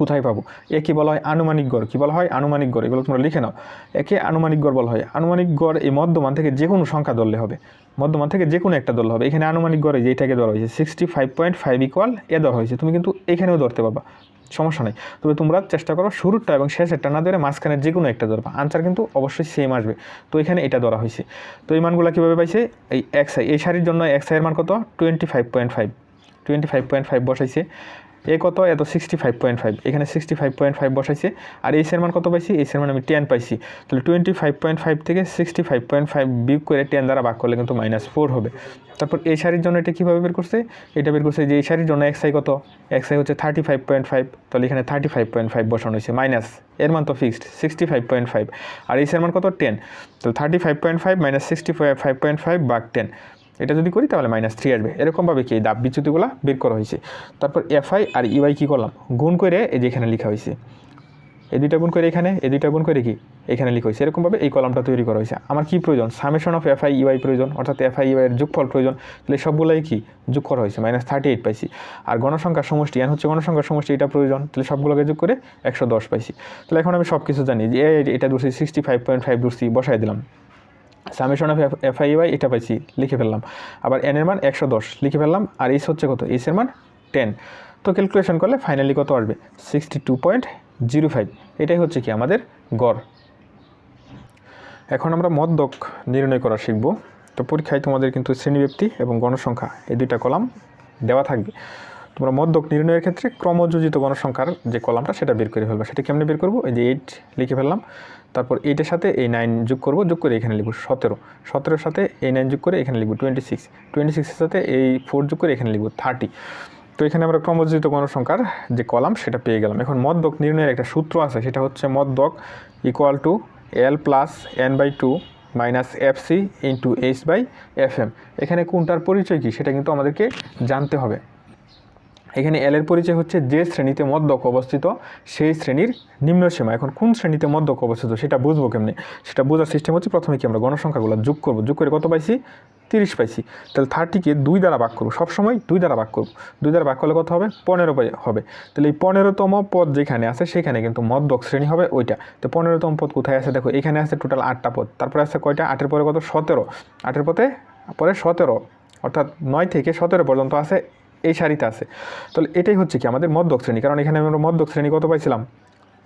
কোথায় পাবো? একে বলা হয় আনুমানিক গড়। কী বলা হয়? আনুমানিক গড়। এগুলো তোমরা লিখে নাও। একে আনুমানিক গড় বলা হয়। আনুমানিক গড় এই মধ্যমান থেকে যে কোনো সংখ্যা ধরলে হবে। মধ্যমান থেকে যে কোনো একটা ধরলে হবে। এখানে আনুমানিক গড়ে যেটাকে ধরা হয়েছে sixty five point five equal A ধরা হয়েছে। তুমি কিন্তু এখানেও ধরতে পারবা। সমস্যা নেই। তবে তোমরা চেষ্টা করো শুরুরটা এবং শেষেরটা না ধরে মাঝখানের যে কোনো একটা ধরবা। আনসার কিন্তু অবশ্যই সেম আসবে। তো এখানে এটা ধরা হয়েছে। তো এই মানগুলো কীভাবে পাইছে? এই এক্স আই এই শাড়ির জন্য এক্স আইয়ের মান কত? Twenty five point five twenty five point five বসাইছে। এ কত? এত সিক্সটি ফাইভ পয়েন্ট ফাইভ এখানে সিক্সটি ফাইভ পয়েন্ট ফাইভ বসাইছে। আর এই মান কত পাইছি? এই মান আমি টেন পাইছি। তাহলে টোয়েন্টি ফাইভ পয়েন্ট ফাইভ থেকে সিক্সটি ফাইভ পয়েন্ট ফাইভ বিয়োগ করে টেন দ্বারা ভাগ করলে কিন্তু মাইনাস ফোর হবে। তারপর এই শাড়ির জন্য এটা কীভাবে বের করছে? এটা বের করছে যে এই শাড়ির জন্য এক্সআই কত? এক্সআই হচ্ছে থার্টি ফাইভ পয়েন্ট ফাইভ তাহলে এখানে থার্টি ফাইভ পয়েন্ট ফাইভ বসানো হয়েছে। মাইনাস এর মান তো fixed sixty five point five আর এই মান কত? টেন তাহলে thirty five point five minus sixty five point five bug ten এটা যদি করি তাহলে মাইনাস থ্রি আসবে। এরকমভাবে কি দাব বিচ্যুতিগুলো বের করা হয়েছে? তারপর এফআই আর ইউআই কী করলাম? গুণ করে এই যে এখানে লেখা হয়েছে। এই দুইটা গুণ করে এখানে এই দুইটা গুণ করে কি? এখানে লিখা হয়েছে। এরকমভাবে এই কলামটা তৈরি করা হয়েছে। আমার কি প্রয়োজন? সামেশন অফ এফআই ইউআই প্রয়োজন, অর্থাৎ এফআই ইউআই এর যোগফল প্রয়োজন। তাহলে সবগুলোই কি? যোগ করা হয়েছে। মাইনাস থার্টি এইট পাইছি। আর গণসংখ্যার সমষ্টি এন হচ্ছে গণসংখ্যার সমষ্টি, এটা প্রয়োজন। তাহলে সবগুলোকে যোগ করে একশো দশ পাইছি। তাহলে এখন আমি সব কিছু জানি যে এটা দূরছি সিক্সটি ফাইভ পয়েন্ট ফাইভ দূরছি বসাই দিলাম। Summation of F I Y এটা পাইছি, লিখে ফেললাম। আবার এন এর মান একশো দশ, লিখে ফেললাম, আর এইস হচ্ছে কত? এইস এর মান টেন তো ক্যালকুলেশন করলে ফাইনালি কত আসবে? Sixty two point zero five এটাই হচ্ছে কি আমাদের গড়। এখন আমরা মদ্যক নির্ণয় করা শিখব। তো পরীক্ষায় তোমাদের কিন্তু শ্রেণীব্যক্তি এবং গণসংখ্যা, এই দুইটা কলাম দেওয়া থাকবে। তোমরা মদ্যক নির্ণয়ের ক্ষেত্রে ক্রমযোজিত গণসংখ্যার যে কলামটা, সেটা বের করে ফেলবে। সেটা কেমনে বের করব? এই যে এইট লিখে ফেললাম। তারপর এইটার সাথে এই নাইন যোগ করব, যোগ করে এখানে লিখব সতেরো। সতেরোর সাথে এই নাইন যোগ করে এখানে লিখব টোয়েন্টি সিক্স টোয়েন্টি সিক্সের সাথে এই ফোর যোগ করে এখানে লিখব থার্টি তো এখানে আমরা ক্রমযোজিত গণসংখ্যার যে কলাম, সেটা পেয়ে গেলাম। এখন মদ্যক নির্ণয়ের একটা সূত্র আছে, সেটা হচ্ছে মদ্যক equal to L plus N by two minus F C into H by F M এখানে কোনটার পরিচয় কী, সেটা কিন্তু আমাদেরকে জানতে হবে। এখানে এল এর পরিচয় হচ্ছে যে শ্রেণীতে মদ্যক অবস্থিত, সেই শ্রেণির নিম্ন সীমা। এখন কোন শ্রেণীতে মদ্যক অবস্থিত সেটা বুঝব কেমনি? সেটা বোঝার সিস্টেম হচ্ছে প্রথমে কি আমরা গণসংখ্যাগুলো যোগ করব। যোগ করে কত পাইছি? তিরিশ পাইছি। তাহলে থার্টিকে দুই দ্বারা ভাগ করব। সবসময় দুই দ্বারা ভাগ করব। দুই দ্বারা ভাগ করলে কত হবে? পনেরো হবে। তাহলে এই পনেরোতম পদ যেখানে আছে, সেখানে কিন্তু মদ্যক শ্রেণি হবে ওইটা। তো পনেরোতম পদ কোথায় আছে? দেখো, এখানে আছে টোটাল আটটা পদ। তারপরে আছে কয়টা? আটের পরে কত? সতেরো। আটের পথে পরে সতেরো। অর্থাৎ নয় থেকে সতেরো পর্যন্ত আছে এই সারিতে আছে। তাহলে এটাই হচ্ছে কি আমাদের মধ্যক শ্রেণি। কারণ এখানে আমরা মধ্যক শ্রেণি কত পাইছিলাম?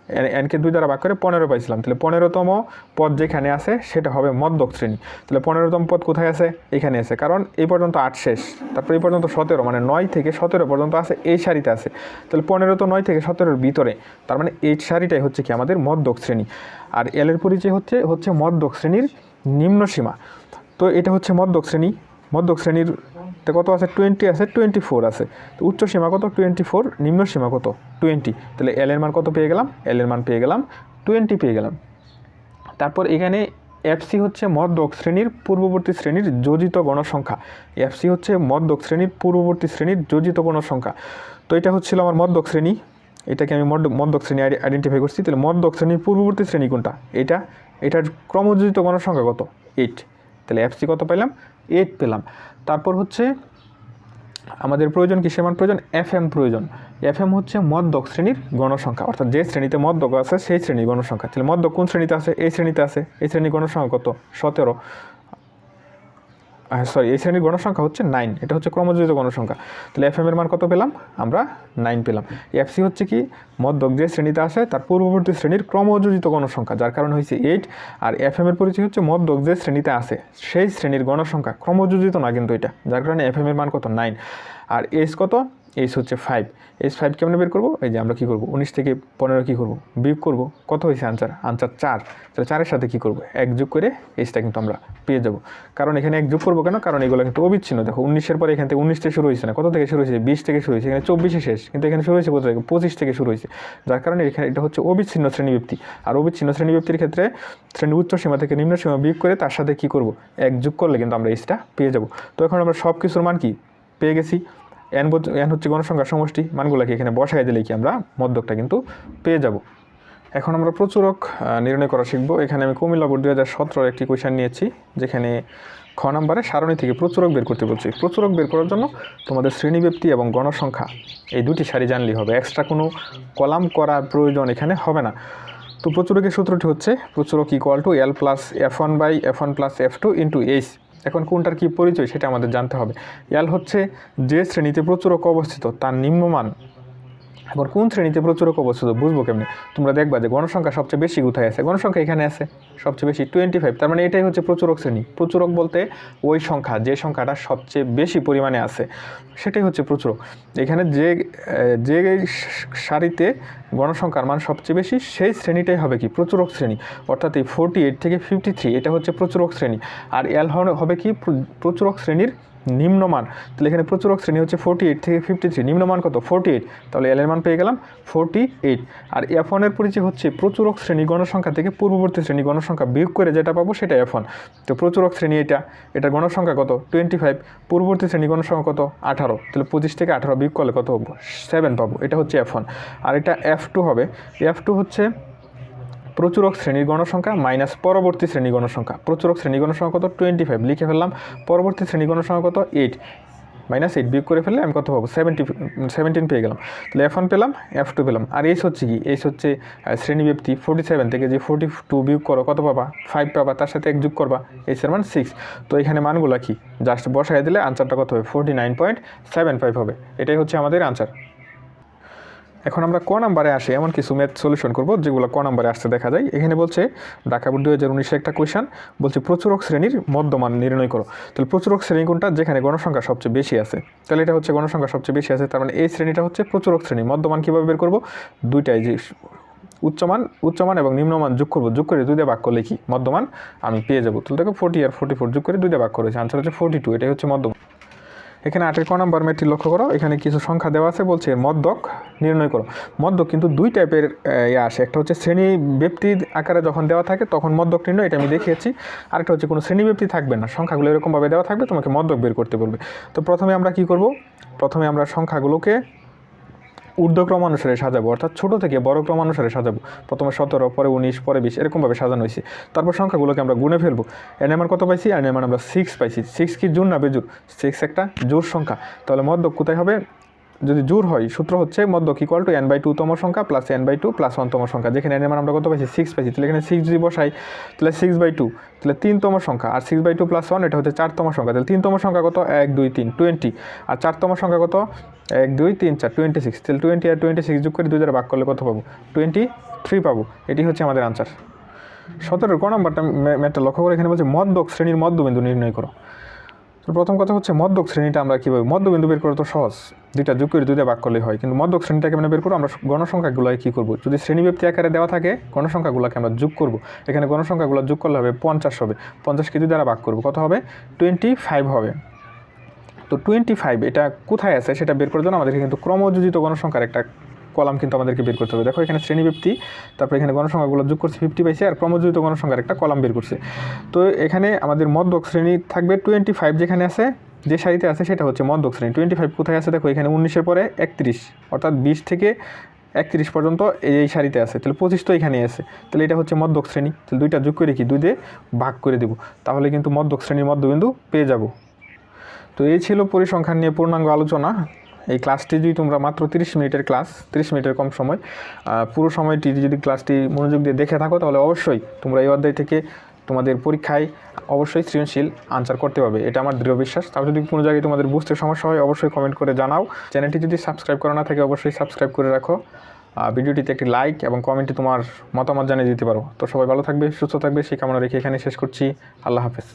এন- এনকে দুই দ্বারা ভাগ করে পনেরো পাইছিলাম। তাহলে পনেরোতম পদ যেখানে আছে সেটা হবে মধ্যক শ্রেণি। তাহলে পনেরোতম পদ কোথায় আছে? এখানে আছে। কারণ এই পর্যন্ত আট শেষ। তারপর এই পর্যন্ত সতেরো মানে নয় থেকে সতেরো পর্যন্ত আছে এই সারিতে আছে। তাহলে পনেরো তো নয় থেকে সতেরোর ভিতরে। তার মানে এই সারিটাই হচ্ছে কি আমাদের মধ্যক শ্রেণি। আর এলের পরিচয় হচ্ছে হচ্ছে মধ্যক শ্রেণির নিম্ন সীমা তো এটা হচ্ছে মধ্যক শ্রেণি। মধ্যক শ্রেণির তে কত আছে? টোয়েন্টি আছে টোয়েন্টি ফোর আছে। তো উচ্চ সীমা কত? টোয়েন্টি ফোর নিম্ন সীমা কত? টোয়েন্টি তাহলে এল এর মান কত পেয়ে গেলাম? এল এর মান পেয়ে গেলাম টোয়েন্টি পেয়ে গেলাম। তারপর এখানে এফসি হচ্ছে মধ্যক শ্রেণির পূর্ববর্তী শ্রেণির যোজিত গণসংখ্যা। এফসি হচ্ছে মধ্যক শ্রেণির পূর্ববর্তী শ্রেণির যোজিত গণসংখ্যা। তো এটা হচ্ছিল আমার মধ্যক শ্রেণি। এটাকে আমি মধ্য মধ্যক শ্রেণি আইডেন্টিফাই করছি। তাহলে মধ্যক শ্রেণির পূর্ববর্তী শ্রেণি কোনটা? এটা এটার ক্রমযোজিত গণসংখ্যা কত? এইট তাহলে এফসি কত পেলাম এইট পেলাম। তারপর হচ্ছে আমাদের প্রয়োজন কি? সেমান প্রয়োজন এফ এম প্রয়োজন। এফ এম হচ্ছে মদ্যক শ্রেণির গণসংখ্যা। অর্থাৎ যে শ্রেণীতে মদ্যক আছে, সেই শ্রেণির গণসংখ্যা। তাহলে মদ্যক কোন শ্রেণীতে আছে? এই শ্রেণীতে আছে। এই শ্রেণির গণসংখ্যা কত? সতেরো। সরি এই শ্রেণির গণসংখ্যা হচ্ছে নাইন এটা হচ্ছে ক্রমযোজিত গণসংখ্যা। তাহলে এফ এর মান কত পেলাম? আমরা নাইন পেলাম। এফ সি হচ্ছে কি? মধ্যক যে শ্রেণীতে আসে তার পূর্ববর্তী শ্রেণির ক্রমযোজিত গণসংখ্যা, যার কারণে হয়েছে এইট আর এফ এর পরিচয় হচ্ছে মধ্যক যে শ্রেণীতে আসে সেই শ্রেণির গণসংখ্যা। ক্রমযোজিত না কিন্তু এটা, যার কারণে এফ এর মান কত? নাইন আর এস কত? এইচ হচ্ছে ফাইভ এইচ ফাইভ কেমনে বের করব? এই যে আমরা কী করব? উনিশ থেকে পনেরো কী করব? বিয়োগ করব। কত হয়েছে আনসার আনসার চার। তাহলে চারের সাথে কী করব? এক যোগ করে এইচটা কিন্তু আমরা পেয়ে যাব। কারণ এখানে এক যোগ করব কেন? কারণ এগুলো কিন্তু অবিচ্ছিন্ন। দেখো, উনিশের পরে এখান থেকে উনিশ থেকে শুরু হয়েছে না। কত থেকে শুরু হয়েছে? বিশ থেকে শুরু হয়েছে। এখানে চব্বিশে শেষ। কিন্তু এখানে শুরু হয়েছে কত থেকে? পঁচিশ থেকে শুরু হয়েছে। যার কারণে এখানে এটা হচ্ছে অবিচ্ছিন্ন শ্রেণীব্যক্তি আর অবিচ্ছিন্ন শ্রেণীব্যক্তির ক্ষেত্রে শ্রেণি উচ্চ সীমা থেকে নিম্ন সীমা বিয়োগ করে তার সাথে কী করব? এক যোগ করলে কিন্তু আমরা এইচটা পেয়ে যাব। তো এখন আমরা সব কিছুর মান কি? পেয়ে গেছি। এন এন হচ্ছে গণসংখ্যার সমষ্টি মানগুলোকে এখানে বসাই দিলে কি আমরা, মধ্যকটা কিন্তু পেয়ে যাব। এখন আমরা প্রচুরক নির্ণয় করা শিখব। এখানে আমি কুমিল্লা বোর্ড দুই হাজার একটি কোয়েশন নিয়েছি, যেখানে খ নম্বরে সারণী থেকে প্রচুরক বের করতে বলছি। প্রচুরক বের করার জন্য তোমাদের শ্রেণীব্যক্তি এবং গণসংখ্যা, এই দুটি সারি জানলেই হবে। এক্সট্রা কোনো কলাম করার প্রয়োজন এখানে হবে না। তো প্রচুরকের সূত্রটি হচ্ছে, প্রচুরক equal to L plus F one by F one plus F two into H এখন কোনটার কি পরিচয় সেটা আমাদের জানতে হবে। এল হচ্ছে যে শ্রেণীতে প্রচুরক অবস্থিত, তার নিম্নমান এখন কোন শ্রেণীতে প্রচুরক অবস্থিত বুঝব কেমনি? তোমরা দেখবা যে গণসংখ্যা সবচেয়ে বেশি কোথায় আছে? গণসংখ্যা এখানে আছে, সবচেয়ে বেশি টোয়েন্টি ফাইভ তার মানে এটাই হচ্ছে প্রচুরক শ্রেণি। প্রচুরক বলতে ওই সংখ্যা, যে সংখ্যাটা সবচেয়ে বেশি পরিমাণে আছে, সেটাই হচ্ছে প্রচুরক। এখানে যে যে সারিতে গণসংখ্যার মান সবচেয়ে বেশি, সেই শ্রেণীটাই হবে কি? প্রচুরক শ্রেণি। অর্থাৎ এই ফোরটি এইট থেকে ফিফটি থ্রি এটা হচ্ছে প্রচুরক শ্রেণি। আর এল হবে কি? প্র- প্রচুরক শ্রেণির নিম্নমান, তাহলে এখানে প্রচুরক শ্রেণি হচ্ছে ফোরটি এইট থেকে ফিফটি থ্রি নিম্নমান কত? ফোরটি এইট তাহলে এল এর মান পেয়ে গেলাম ফোরটি এইট আর এফ ওয়ানের পরিচয় হচ্ছে প্রচুরক শ্রেণি গণসংখ্যা থেকে পূর্ববর্তী শ্রেণি গণসংখ্যা বিয়োগ করে যেটা পাবো সেটা এফ ওয়ান তো প্রচুরক শ্রেণি এটা। এটা গণসংখ্যা কত? টোয়েন্টি ফাইভ পূর্ববর্তী শ্রেণি গণসংখ্যা কত? আঠারো। তাহলে পঁচিশ থেকে আঠারো বিয়োগ করলে কত? হব সেভেন পাবো। এটা হচ্ছে এফ ওয়ান আর এটা এফ টু হবে। এফ টু হচ্ছে প্রচুরক শ্রেণির গণসংখ্যা মাইনাস পরবর্তী শ্রেণি গণসংখ্যা। প্রচুরক শ্রেণি গণসংখ্যা কত? টোয়েন্টি ফাইভ লিখে ফেললাম, পরবর্তী শ্রেণি গণসংখ্যা কত? এইট মাইনাস এইট বিয়োগ করে ফেললে আমি কত পাবো? সেভেন্টি সেভেন্টিন পেয়ে গেলাম। তাহলে এফ ওয়ান পেলাম এফ টু পেলাম। আর এইচ হচ্ছে কি? এইচ হচ্ছে শ্রেণীব্যক্তি ফোর্টি সেভেন থেকে যে ফোর্টি টু বিয়োগ করো, কত পাবা? ফাইভ পাবা, তার সাথে এক যোগ করবা। এইচ এর মান সিক্স তো এখানে মানগুলো কি? জাস্ট বসাই দিলে আনসারটা কত হবে? Forty nine point seven five হবে। এটাই হচ্ছে আমাদের আনসার এখন আমরা ক নাম্বারে আসি, এমন কিছু ম্যাথ সলিউশন করব যেগুলো ক নাম্বারে আসতে দেখা যায়। এখানে বলছে, ঢাকা বোর্ড দুই হাজার উনিশে একটা কোয়েশন বলছে প্রচুরক শ্রেণির মধ্যমান নির্ণয় করো। তাহলে প্রচুরক শ্রেণি কোনটা? যেখানে গণসংখ্যা সবচেয়ে বেশি আছে। তাহলে এটা হচ্ছে গণসংখ্যা সবচেয়ে বেশি আছে, তার মানে এই শ্রেণীটা হচ্ছে প্রচুরক শ্রেণি। মধ্যমান কীভাবে বের করব? দুইটাই যে উচ্চমান উচ্চমান এবং নিম্নমান যোগ করব। যোগ করে দুই দিয়ে ভাগ করলে মধ্যমান, আমি পেয়ে যাব। তাহলে দেখো ফোর্টি আর ফোর্টি ফোর যোগ করে দুই দিয়ে ভাগ করেছে আনসার হচ্ছে ফোর্টি টু এটাই হচ্ছে মধ্যমান। এখানে আটের ক নম্বর মেয়েটি লক্ষ্য করো, এখানে কিছু সংখ্যা দেওয়া আছে, বলছে মদ্যক নির্ণয় করো। মদ্যক কিন্তু দুই টাইপের ইয়ে আসে। একটা হচ্ছে শ্রেণি ব্যক্তি আকারে যখন দেওয়া থাকে, তখন মদ্যক নির্ণয়, এটা আমি দেখিয়েছি। আরেকটা হচ্ছে কোনো শ্রেণি ব্যক্তি থাকবে না, সংখ্যাগুলো এরকমভাবে দেওয়া থাকবে, তোমাকে মদ্যক বের করতে বলবে। তো প্রথমে আমরা কি করব? প্রথমে আমরা সংখ্যাগুলোকে ঊর্ধ্বক্রম অনুসারে সাজাবো, অর্থাৎ ছোটো থেকে বড় ক্রম অনুসারে সাজাবো। প্রথমে সতেরো, পরে উনিশ, পরে বিশ, এরকমভাবে সাজানো হয়েছে। তারপর সংখ্যাগুলোকে আমরা গুনে ফেলব। এন মান কত পাইছি? এন এর আমরা সিক্স পাইছি। সিক্স কি জোর না বেজুর সিক্স একটা জোর সংখ্যা। তাহলে মধ্যক কোথায় হবে? যদি জোর হয়, সূত্র হচ্ছে মধ্যক equal to N by two তম সংখ্যা plus N by two plus ওয়ানতম সংখ্যা। যেখানে এন এর মান আমরা কত পাইছি সিক্স পাইছি তাহলে এখানে সিক্স যদি বসাই, তাহলে সিক্স বাই টু তাহলে তিনতম সংখ্যা। আর six by two plus one এটা হচ্ছে চারতম সংখ্যা। তাহলে তিনতম সংখ্যা কত? এক, দুই, তিন টোয়েন্টি আর চারতম সংখ্যা কত? এক, দুই, তিন, চার টোয়েন্টি সিক্স তাহলে টোয়েন্টি আর টোয়েন্টি সিক্স যোগ করে দুই দ্বারা ভাগ করলে কত পাবো? টোয়েন্টি থ্রি পাবো। এটি হচ্ছে আমাদের আনসার সতেরো ক নম্বরটা ম্যাটটা লক্ষ্য করে এখানে বলছে মধ্যক শ্রেণির মধ্যবিন্দু নির্ণয় করো। তো প্রথম কথা হচ্ছে মধ্যক শ্রেণীটা আমরা কীভাবে মধ্যবিন্দু বের করা তো সহজ। দুইটা যোগ করে দুইটা ভাগ করলেই হয়। কিন্তু মধ্যক শ্রেণীটাকে মানে বের করব, আমরা গণসংখ্যাগুলোকে কী করব? যদি শ্রেণীব্যক্তি আকারে দেওয়া থাকে, গণসংখ্যাগুলোকে আমরা যোগ করব। এখানে গণসংখ্যাগুলো যোগ করলে হবে পঞ্চাশ হবে। পঞ্চাশকে দুই দ্বারা ভাগ করব। কত হবে? টোয়েন্টি ফাইভ হবে। তো টোয়েন্টি ফাইভ এটা কোথায় আছে সেটা বের করার জন্য আমাদেরকে কিন্তু ক্রমযোজিত গণসংখ্যার একটা কলাম কিন্তু আমাদেরকে বের করতে হবে। দেখো, এখানে শ্রেণীব্যক্তি তারপরে এখানে গণসংখ্যাগুলো যোগ করছে ফিফটি পাইছে আর ক্রমযোজিত গণসংখ্যার একটা কলাম বের করছে। তো এখানে আমাদের মধ্যক শ্রেণি থাকবে টোয়েন্টি ফাইভ যেখানে আছে যে সারিতে আছে সেটা হচ্ছে মধ্যক শ্রেণি। টোয়েন্টি ফাইভ কোথায় আছে? দেখো, এখানে উনিশের পরে একত্রিশ, অর্থাৎ বিশ থেকে একত্রিশ পর্যন্ত এই সারিতে আছে। তাহলে পঁচিশ তো এখানে আছে। তাহলে এটা হচ্ছে মধ্যক শ্রেণি। তাহলে দুইটা যোগ করে কি? দুই দিয়ে ভাগ করে দেবো। তাহলে কিন্তু মধ্যক শ্রেণির মধ্যবিন্দু পেয়ে যাব। তো এই ছিল পরিসংখ্যান নিয়ে পূর্ণাঙ্গ আলোচনা। এই ক্লাসটি যদি তোমরা মাত্র তিরিশ মিনিটের ক্লাস, তিরিশ মিনিটের কম সময় পুরো সময়টি যদি ক্লাসটি মনোযোগ দিয়ে দেখে থাকো, তাহলে অবশ্যই তোমরা এই অধ্যায় থেকে তোমাদের পরীক্ষায় অবশ্যই সৃজনশীল আনসার করতে হবে। এটা আমার দৃঢ় বিশ্বাস। তাও যদি কোনো জায়গায় তোমাদের বুঝতে সমস্যা হয়, অবশ্যই কমেন্ট করে জানাও। চ্যানেলটি যদি সাবস্ক্রাইব করা না থাকে, অবশ্যই সাবস্ক্রাইব করে রাখো। ভিডিওটিতে একটি লাইক এবং কমেন্টে তোমার মতামত জানিয়ে দিতে পারো। তো সবাই ভালো থাকবে, সুস্থ থাকবে, সেই কামনা রেখে এখানে শেষ করছি। আল্লাহ হাফেজ।